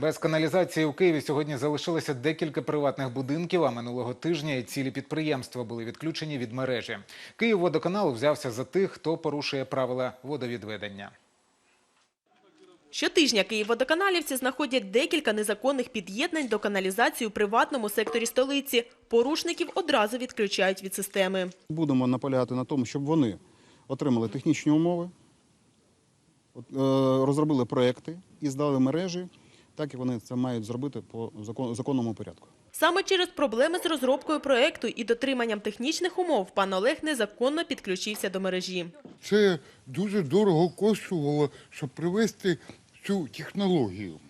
Без каналізації у Києві сьогодні залишилося декілька приватних будинків, а минулого тижня і цілі підприємства були відключені від мережі. Київводоканал взявся за тих, хто порушує правила водовідведення. Щотижня київводоканалівці знаходять декілька незаконних під'єднань до каналізації у приватному секторі столиці. Порушників одразу відключають від системи. Будемо наполягати на тому, щоб вони отримали технічні умови, от, е, розробили проекти і здали мережі, так як вони це мають зробити по законному порядку. Саме через проблеми з розробкою проекту і дотриманням технічних умов пан Олег незаконно підключився до мережі. Це дуже дорого коштувало, щоб привести цю технологію.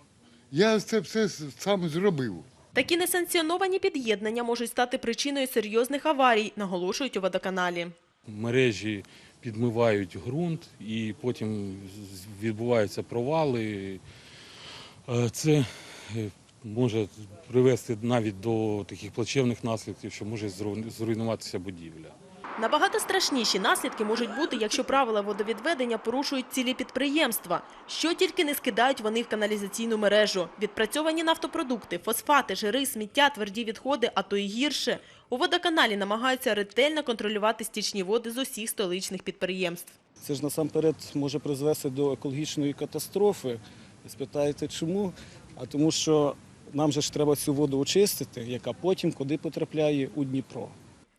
Я це все сам зробив. Такі несанкціоновані під'єднання можуть стати причиною серйозних аварій, наголошують у водоканалі. мережі підмивають ґрунт і потім відбуваються провали. Е, Це е, може привести навіть до таких плачевних наслідків, що може зруйнуватися будівля. Набагато страшніші наслідки можуть бути, якщо правила водовідведення порушують цілі підприємства. Що тільки не скидають вони в каналізаційну мережу. Відпрацьовані нафтопродукти, фосфати, жири, сміття, тверді відходи, а то й гірше. У водоканалі намагаються ретельно контролювати стічні води з усіх столичних підприємств. Це ж насамперед може призвести до екологічної катастрофи. Спитаєте, чому? А тому що нам же ж треба цю воду очистити, яка потім куди потрапляє у Дніпро.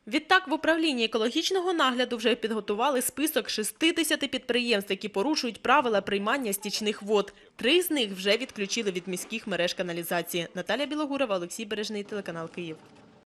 Відтак в управлінні екологічного нагляду вже підготували список 60 підприємств, які порушують правила приймання стічних вод. Три з них вже відключили від міських мереж каналізації. Наталя Білогурова, Олексій Бережний, телеканал Київ.